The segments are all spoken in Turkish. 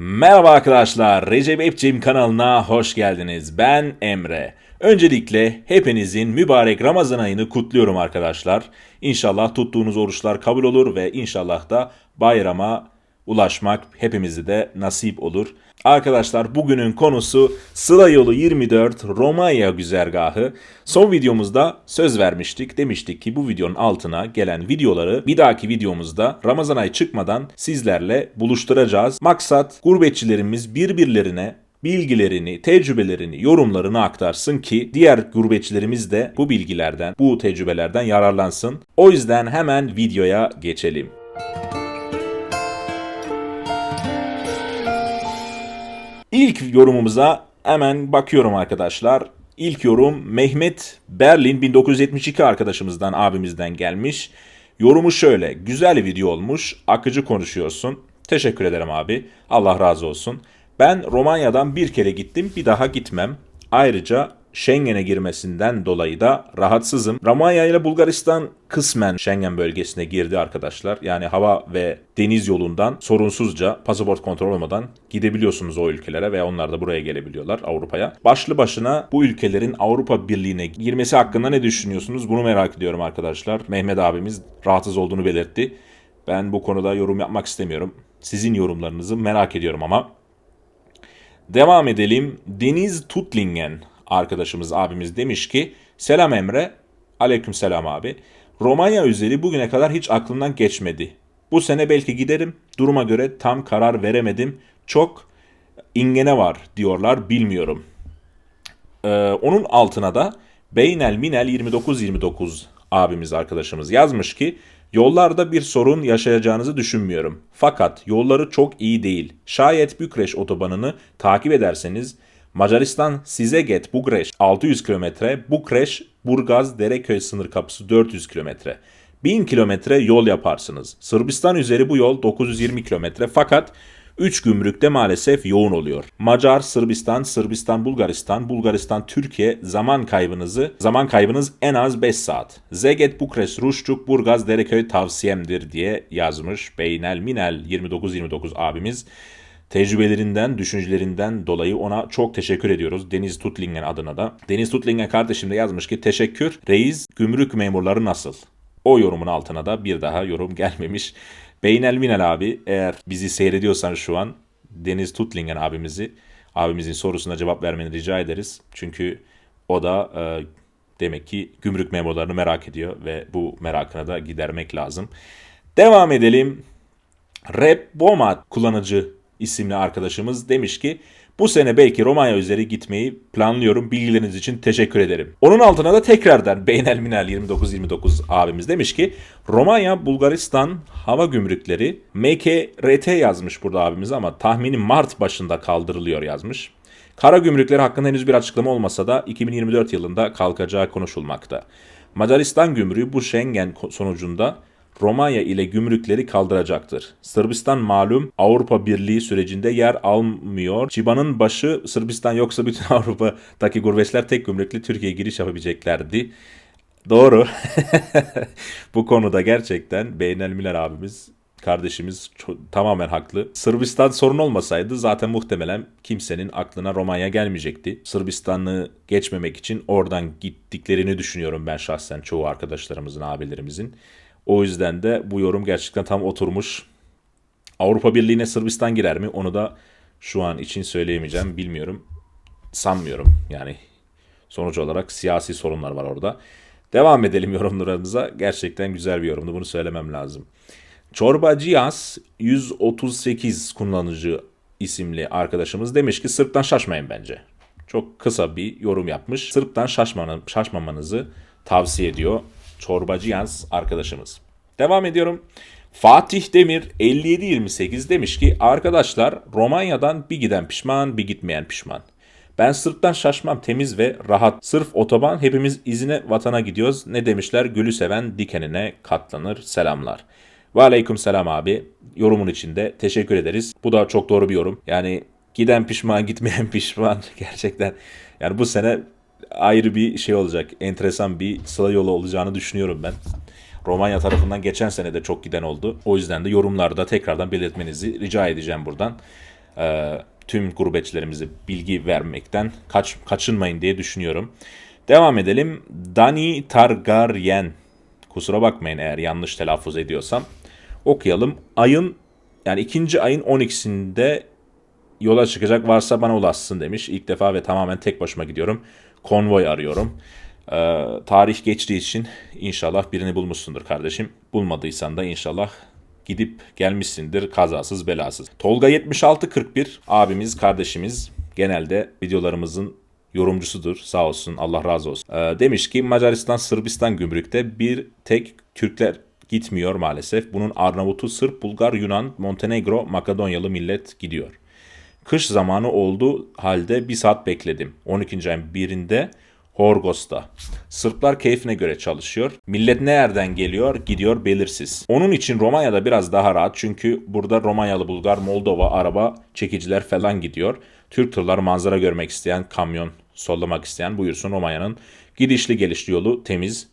Merhaba arkadaşlar, Recep Epçim kanalına hoş geldiniz. Ben Emre. Öncelikle hepinizin mübarek Ramazan ayını kutluyorum arkadaşlar. İnşallah tuttuğunuz oruçlar kabul olur ve inşallah da bayrama ulaşmak hepimize de nasip olur. Arkadaşlar bugünün konusu Sıla Yolu 24 Romanya güzergahı. Son videomuzda söz vermiştik. Demiştik ki bu videonun altına gelen videoları bir dahaki videomuzda Ramazan ayı çıkmadan sizlerle buluşturacağız. Maksat gurbetçilerimiz birbirlerine bilgilerini, tecrübelerini, yorumlarını aktarsın ki diğer gurbetçilerimiz de bu bilgilerden, bu tecrübelerden yararlansın. O yüzden hemen videoya geçelim. İlk yorumumuza hemen bakıyorum arkadaşlar. İlk yorum Mehmet Berlin 1972 arkadaşımızdan, abimizden gelmiş. Yorumu şöyle. Güzel video olmuş. Akıcı konuşuyorsun. Teşekkür ederim abi. Allah razı olsun. Ben Romanya'dan bir kere gittim. Bir daha gitmem. Ayrıca Schengen'e girmesinden dolayı da rahatsızım. Romanya ile Bulgaristan kısmen Schengen bölgesine girdi arkadaşlar. Yani hava ve deniz yolundan sorunsuzca pasaport kontrol olmadan gidebiliyorsunuz o ülkelere ve onlar da buraya gelebiliyorlar Avrupa'ya. Başlı başına bu ülkelerin Avrupa Birliği'ne girmesi hakkında ne düşünüyorsunuz? Bunu merak ediyorum arkadaşlar. Mehmet abimiz rahatsız olduğunu belirtti. Ben bu konuda yorum yapmak istemiyorum. Sizin yorumlarınızı merak ediyorum ama. Devam edelim. Deniz Tutlingen arkadaşımız abimiz demiş ki Selam Emre. Aleyküm selam abi. Romanya üzeri bugüne kadar hiç aklımdan geçmedi. Bu sene belki giderim. Duruma göre tam karar veremedim. Çok ingene var diyorlar bilmiyorum. Ee, onun altına da Beynel Minel 2929 abimiz arkadaşımız yazmış ki Yollarda bir sorun yaşayacağınızı düşünmüyorum. Fakat yolları çok iyi değil. Şayet Bükreş otobanını takip ederseniz Macaristan Sizeget Bugreş 600 km, Bukreş Burgaz Dereköy sınır kapısı 400 km. 1000 kilometre yol yaparsınız. Sırbistan üzeri bu yol 920 kilometre fakat 3 gümrükte maalesef yoğun oluyor. Macar, Sırbistan, Sırbistan, Bulgaristan, Bulgaristan, Türkiye zaman kaybınızı, zaman kaybınız en az 5 saat. Zeget, Bukres, Ruşçuk, Burgaz, Dereköy tavsiyemdir diye yazmış Beynel Minel 2929 abimiz. Tecrübelerinden, düşüncelerinden dolayı ona çok teşekkür ediyoruz. Deniz Tutlingen adına da. Deniz Tutlingen kardeşim de yazmış ki teşekkür. Reis gümrük memurları nasıl? O yorumun altına da bir daha yorum gelmemiş. Beynel Minel abi eğer bizi seyrediyorsan şu an Deniz Tutlingen abimizi abimizin sorusuna cevap vermeni rica ederiz. Çünkü o da e, demek ki gümrük memurlarını merak ediyor ve bu merakına da gidermek lazım. Devam edelim. Rep Bomat kullanıcı isimli arkadaşımız demiş ki bu sene belki Romanya üzeri gitmeyi planlıyorum. Bilgileriniz için teşekkür ederim. Onun altına da tekrardan Beynel Minel 2929 abimiz demiş ki Romanya, Bulgaristan hava gümrükleri MKRT yazmış burada abimiz ama tahmini Mart başında kaldırılıyor yazmış. Kara gümrükleri hakkında henüz bir açıklama olmasa da 2024 yılında kalkacağı konuşulmakta. Macaristan gümrüğü bu Schengen sonucunda Romanya ile gümrükleri kaldıracaktır. Sırbistan malum Avrupa Birliği sürecinde yer almıyor. Çiba'nın başı Sırbistan yoksa bütün Avrupa'daki gurbetçiler tek gümrükle Türkiye'ye giriş yapabileceklerdi. Doğru. Bu konuda gerçekten Beynel Miller abimiz kardeşimiz tamamen haklı. Sırbistan sorun olmasaydı zaten muhtemelen kimsenin aklına Romanya gelmeyecekti. Sırbistan'ı geçmemek için oradan gittiklerini düşünüyorum ben şahsen çoğu arkadaşlarımızın, abilerimizin. O yüzden de bu yorum gerçekten tam oturmuş. Avrupa Birliği'ne Sırbistan girer mi? Onu da şu an için söyleyemeyeceğim. Bilmiyorum. Sanmıyorum. Yani sonuç olarak siyasi sorunlar var orada. Devam edelim yorumlarımıza. Gerçekten güzel bir yorumdu. Bunu söylemem lazım. Çorbacıyas 138 kullanıcı isimli arkadaşımız demiş ki Sırp'tan şaşmayın bence. Çok kısa bir yorum yapmış. Sırp'tan şaşmanı, şaşmamanızı tavsiye ediyor. Çorbacı Yans arkadaşımız. Devam ediyorum. Fatih Demir 5728 demiş ki arkadaşlar Romanya'dan bir giden pişman bir gitmeyen pişman. Ben sırttan şaşmam temiz ve rahat. Sırf otoban hepimiz izine vatana gidiyoruz. Ne demişler gülü seven dikenine katlanır selamlar. Ve aleyküm selam abi. Yorumun içinde teşekkür ederiz. Bu da çok doğru bir yorum. Yani giden pişman gitmeyen pişman gerçekten. Yani bu sene ayrı bir şey olacak. Enteresan bir sıla yolu olacağını düşünüyorum ben. Romanya tarafından geçen sene de çok giden oldu. O yüzden de yorumlarda tekrardan belirtmenizi rica edeceğim buradan. e, tüm gurbetçilerimize bilgi vermekten kaç, kaçınmayın diye düşünüyorum. Devam edelim. Dani Targaryen. Kusura bakmayın eğer yanlış telaffuz ediyorsam. Okuyalım. Ayın yani ikinci ayın 12'sinde yola çıkacak varsa bana ulaşsın demiş. İlk defa ve tamamen tek başıma gidiyorum. Konvoy arıyorum. Ee, tarih geçtiği için inşallah birini bulmuşsundur kardeşim. Bulmadıysan da inşallah gidip gelmişsindir kazasız belasız. Tolga 7641 abimiz kardeşimiz genelde videolarımızın yorumcusudur sağ olsun Allah razı olsun. Ee, demiş ki Macaristan Sırbistan gümrükte bir tek Türkler gitmiyor maalesef. Bunun Arnavut'u Sırp, Bulgar, Yunan, Montenegro, Makedonyalı millet gidiyor. Kış zamanı oldu halde bir saat bekledim. 12. ayın birinde Horgos'ta. Sırplar keyfine göre çalışıyor. Millet nereden geliyor gidiyor belirsiz. Onun için Romanya'da biraz daha rahat çünkü burada Romanyalı, Bulgar, Moldova, araba çekiciler falan gidiyor. Türk tırlar manzara görmek isteyen, kamyon sollamak isteyen buyursun Romanya'nın gidişli gelişli yolu temiz,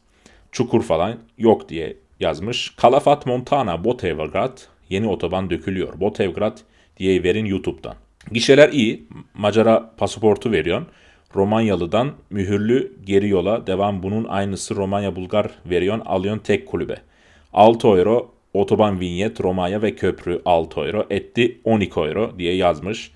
çukur falan yok diye yazmış. Kalafat Montana, Botevgrad yeni otoban dökülüyor. Botevgrad diye verin YouTube'dan. Gişeler iyi. Macara pasaportu veriyorsun. Romanyalı'dan mühürlü geri yola devam bunun aynısı Romanya Bulgar veriyorsun alıyorsun tek kulübe. 6 euro otoban vinyet Romanya ve köprü 6 euro etti 12 euro diye yazmış.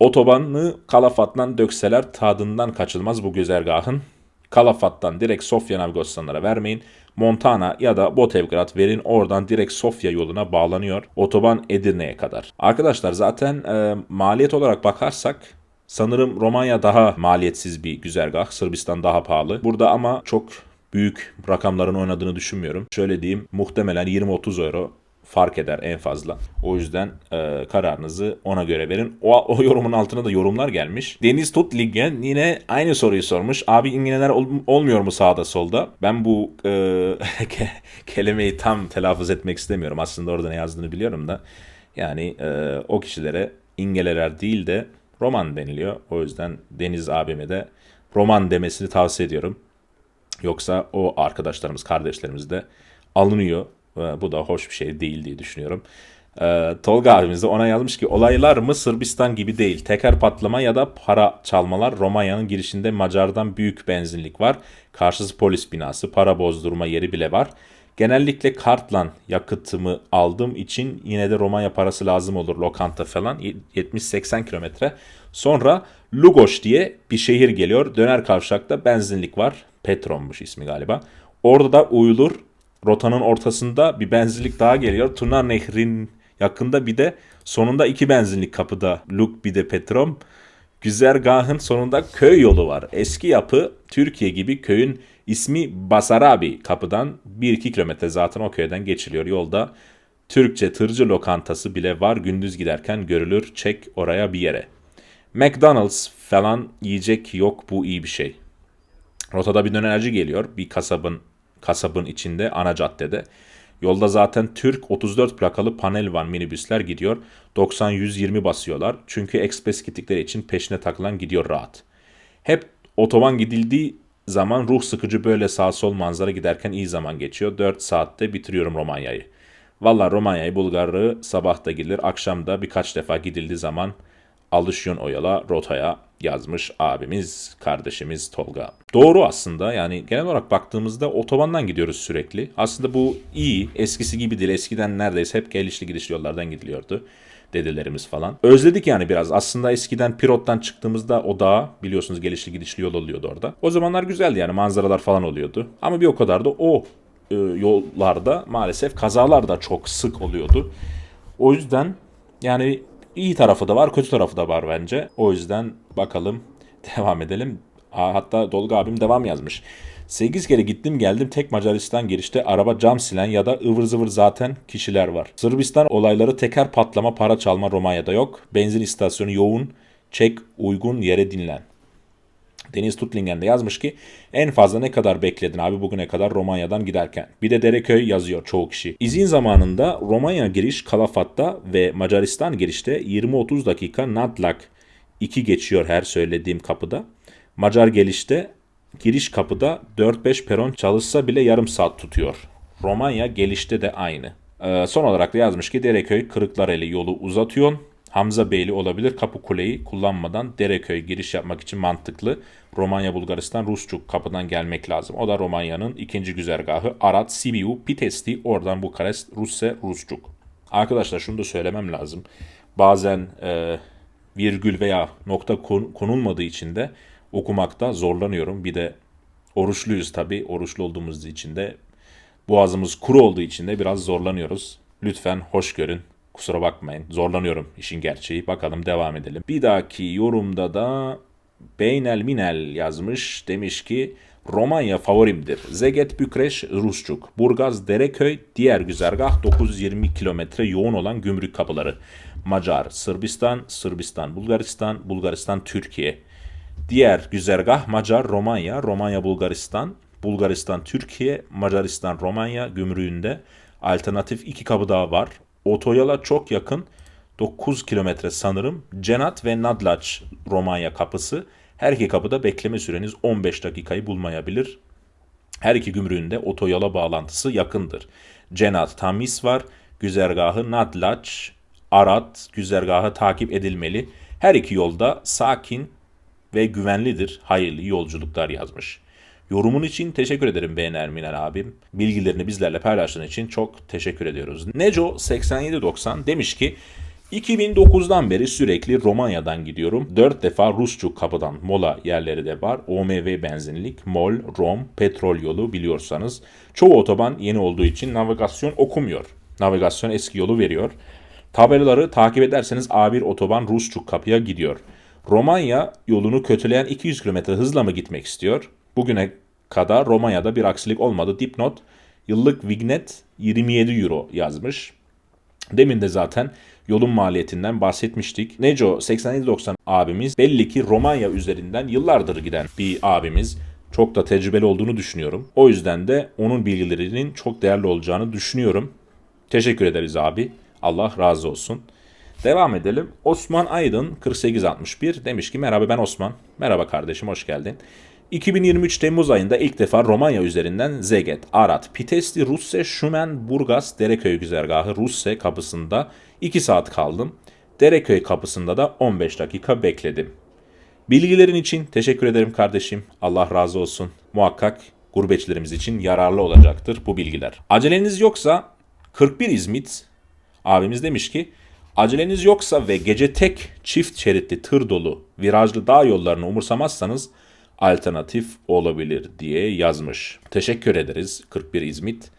Otobanı Kalafat'tan dökseler tadından kaçılmaz bu güzergahın. Kalafat'tan direkt Sofya navigasyonlara vermeyin. Montana ya da Botevgrad verin oradan direkt Sofya yoluna bağlanıyor. Otoban Edirne'ye kadar. Arkadaşlar zaten e, maliyet olarak bakarsak sanırım Romanya daha maliyetsiz bir güzergah. Sırbistan daha pahalı. Burada ama çok büyük rakamların oynadığını düşünmüyorum. Şöyle diyeyim muhtemelen 20-30 euro fark eder en fazla. O yüzden e, kararınızı ona göre verin. O, o yorumun altına da yorumlar gelmiş. Deniz Tut Liggen yine aynı soruyu sormuş. Abi İngilizler ol, olmuyor mu sağda solda? Ben bu e, kelimeyi tam telaffuz etmek istemiyorum. Aslında orada ne yazdığını biliyorum da. Yani e, o kişilere İngeleler değil de Roman deniliyor. O yüzden Deniz abime de Roman demesini tavsiye ediyorum. Yoksa o arkadaşlarımız, kardeşlerimiz de alınıyor. Bu da hoş bir şey değil diye düşünüyorum. Ee, Tolga abimiz de ona yazmış ki olaylar mı Sırbistan gibi değil. Teker patlama ya da para çalmalar Romanya'nın girişinde Macar'dan büyük benzinlik var. Karşısı polis binası, para bozdurma yeri bile var. Genellikle kartla yakıtımı aldığım için yine de Romanya parası lazım olur lokanta falan 70-80 kilometre. Sonra Lugos diye bir şehir geliyor. Döner kavşakta benzinlik var. Petron'muş ismi galiba. Orada da uyulur rotanın ortasında bir benzinlik daha geliyor. Tuna Nehri'nin yakında bir de sonunda iki benzinlik kapıda Luk bir de Petrom. Güzergahın sonunda köy yolu var. Eski yapı Türkiye gibi köyün ismi Basarabi kapıdan 1-2 kilometre zaten o köyden geçiliyor yolda. Türkçe tırcı lokantası bile var gündüz giderken görülür çek oraya bir yere. McDonald's falan yiyecek yok bu iyi bir şey. Rotada bir dönerci geliyor bir kasabın kasabın içinde ana caddede. Yolda zaten Türk 34 plakalı panel van minibüsler gidiyor. 90-120 basıyorlar. Çünkü ekspres gittikleri için peşine takılan gidiyor rahat. Hep otoban gidildiği zaman ruh sıkıcı böyle sağ sol manzara giderken iyi zaman geçiyor. 4 saatte bitiriyorum Romanya'yı. Valla Romanya'yı Bulgarı sabah da gidilir, akşam da birkaç defa gidildiği zaman alışıyorsun o yola, rotaya yazmış abimiz, kardeşimiz Tolga. Doğru aslında yani genel olarak baktığımızda otobandan gidiyoruz sürekli. Aslında bu iyi, eskisi gibi değil. Eskiden neredeyse hep gelişli gidiş yollardan gidiliyordu dedelerimiz falan. Özledik yani biraz. Aslında eskiden Pirot'tan çıktığımızda o dağ biliyorsunuz gelişli gidişli yol oluyordu orada. O zamanlar güzeldi yani manzaralar falan oluyordu. Ama bir o kadar da o e, yollarda maalesef kazalar da çok sık oluyordu. O yüzden yani iyi tarafı da var, kötü tarafı da var bence. O yüzden bakalım devam edelim. Hatta Dolga abim devam yazmış. 8 kere gittim geldim tek Macaristan girişte araba cam silen ya da ıvır zıvır zaten kişiler var. Sırbistan olayları teker patlama para çalma Romanya'da yok. Benzin istasyonu yoğun. Çek uygun yere dinlen. Deniz Tutlingen de yazmış ki en fazla ne kadar bekledin abi bugüne kadar Romanya'dan giderken. Bir de Dereköy yazıyor çoğu kişi. İzin zamanında Romanya giriş Kalafat'ta ve Macaristan girişte 20-30 dakika Nadlak 2 geçiyor her söylediğim kapıda. Macar gelişte giriş kapıda 4-5 peron çalışsa bile yarım saat tutuyor. Romanya gelişte de aynı. Ee, son olarak da yazmış ki Dereköy Kırıklareli yolu uzatıyor. Hamza Beyli olabilir. Kapı Kuleyi kullanmadan Dereköy giriş yapmak için mantıklı. Romanya, Bulgaristan, Rusçuk kapıdan gelmek lazım. O da Romanya'nın ikinci güzergahı. Arat, Sibiu, Pitesti, oradan Bukarest, Russe, Rusçuk. Arkadaşlar şunu da söylemem lazım. Bazen e, virgül veya nokta konulmadığı için de okumakta zorlanıyorum. Bir de oruçluyuz tabii. Oruçlu olduğumuz için de boğazımız kuru olduğu için de biraz zorlanıyoruz. Lütfen hoş görün. Kusura bakmayın. Zorlanıyorum işin gerçeği. Bakalım devam edelim. Bir dahaki yorumda da Beynel Minel yazmış. Demiş ki Romanya favorimdir. Zeget Bükreş Rusçuk. Burgaz Dereköy diğer güzergah 920 kilometre yoğun olan gümrük kapıları. Macar, Sırbistan, Sırbistan, Bulgaristan, Bulgaristan, Türkiye. Diğer güzergah Macar, Romanya, Romanya, Bulgaristan, Bulgaristan, Türkiye, Macaristan, Romanya gümrüğünde alternatif iki kapı daha var. Otoyola çok yakın 9 kilometre sanırım. Cenat ve Nadlaç Romanya kapısı. Her iki kapıda bekleme süreniz 15 dakikayı bulmayabilir. Her iki gümrüğünde otoyola bağlantısı yakındır. Cenat Tamis var. Güzergahı Nadlaç, Arat güzergahı takip edilmeli. Her iki yolda sakin ve güvenlidir. Hayırlı yolculuklar yazmış. Yorumun için teşekkür ederim Beğen Erminel abim. Bilgilerini bizlerle paylaştığın için çok teşekkür ediyoruz. Neco 8790 demiş ki 2009'dan beri sürekli Romanya'dan gidiyorum. 4 defa Rusçuk kapıdan mola yerleri de var. OMV benzinlik, MOL, ROM, petrol yolu biliyorsanız. Çoğu otoban yeni olduğu için navigasyon okumuyor. Navigasyon eski yolu veriyor. Tabelaları takip ederseniz A1 otoban Rusçuk kapıya gidiyor. Romanya yolunu kötüleyen 200 km hızla mı gitmek istiyor? Bugüne kadar Romanya'da bir aksilik olmadı. Dipnot yıllık vignet 27 euro yazmış. Demin de zaten yolun maliyetinden bahsetmiştik. Neco 8790 abimiz belli ki Romanya üzerinden yıllardır giden bir abimiz. Çok da tecrübeli olduğunu düşünüyorum. O yüzden de onun bilgilerinin çok değerli olacağını düşünüyorum. Teşekkür ederiz abi. Allah razı olsun. Devam edelim. Osman Aydın 4861 demiş ki merhaba ben Osman. Merhaba kardeşim hoş geldin. 2023 Temmuz ayında ilk defa Romanya üzerinden Zeget, Arat, Pitesti, Russe, Şumen, Burgas, Dereköy güzergahı Russe kapısında 2 saat kaldım. Dereköy kapısında da 15 dakika bekledim. Bilgilerin için teşekkür ederim kardeşim. Allah razı olsun. Muhakkak gurbetçilerimiz için yararlı olacaktır bu bilgiler. Aceleniz yoksa 41 İzmit abimiz demiş ki aceleniz yoksa ve gece tek çift şeritli tır dolu virajlı dağ yollarını umursamazsanız alternatif olabilir diye yazmış. Teşekkür ederiz 41 İzmit.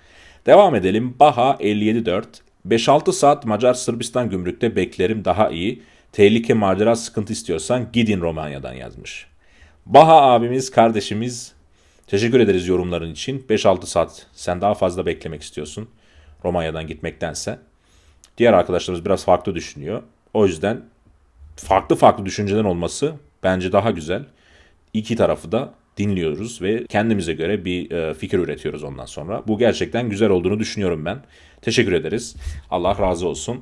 Devam edelim. Baha 574. 5-6 saat Macar Sırbistan gümrükte beklerim daha iyi. Tehlike macera sıkıntı istiyorsan gidin Romanya'dan yazmış. Baha abimiz, kardeşimiz teşekkür ederiz yorumların için. 5-6 saat sen daha fazla beklemek istiyorsun Romanya'dan gitmektense. Diğer arkadaşlarımız biraz farklı düşünüyor. O yüzden farklı farklı düşünceden olması bence daha güzel iki tarafı da dinliyoruz ve kendimize göre bir e, fikir üretiyoruz ondan sonra. Bu gerçekten güzel olduğunu düşünüyorum ben. Teşekkür ederiz. Allah razı olsun.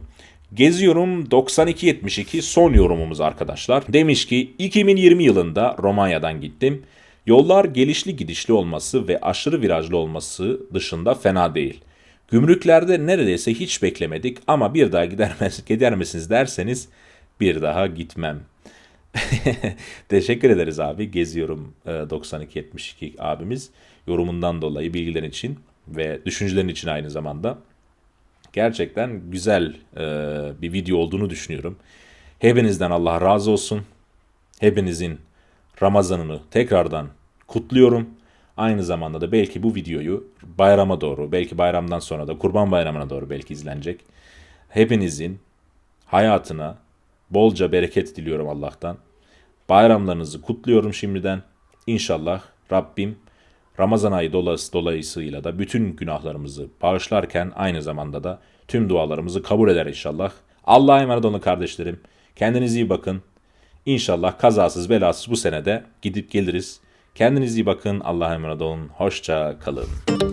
Geziyorum 9272 son yorumumuz arkadaşlar. Demiş ki 2020 yılında Romanya'dan gittim. Yollar gelişli gidişli olması ve aşırı virajlı olması dışında fena değil. Gümrüklerde neredeyse hiç beklemedik ama bir daha gider, gider misiniz derseniz bir daha gitmem. Teşekkür ederiz abi. Geziyorum 9272 e, abimiz. Yorumundan dolayı bilgilerin için ve düşüncelerin için aynı zamanda. Gerçekten güzel e, bir video olduğunu düşünüyorum. Hepinizden Allah razı olsun. Hepinizin Ramazanını tekrardan kutluyorum. Aynı zamanda da belki bu videoyu bayrama doğru, belki bayramdan sonra da Kurban Bayramı'na doğru belki izlenecek. Hepinizin hayatına bolca bereket diliyorum Allah'tan. Bayramlarınızı kutluyorum şimdiden. İnşallah Rabbim Ramazan ayı dolayısıyla da bütün günahlarımızı bağışlarken aynı zamanda da tüm dualarımızı kabul eder inşallah. Allah'a emanet olun kardeşlerim. Kendinize iyi bakın. İnşallah kazasız belasız bu senede gidip geliriz. Kendinize iyi bakın. Allah'a emanet olun. Hoşça kalın.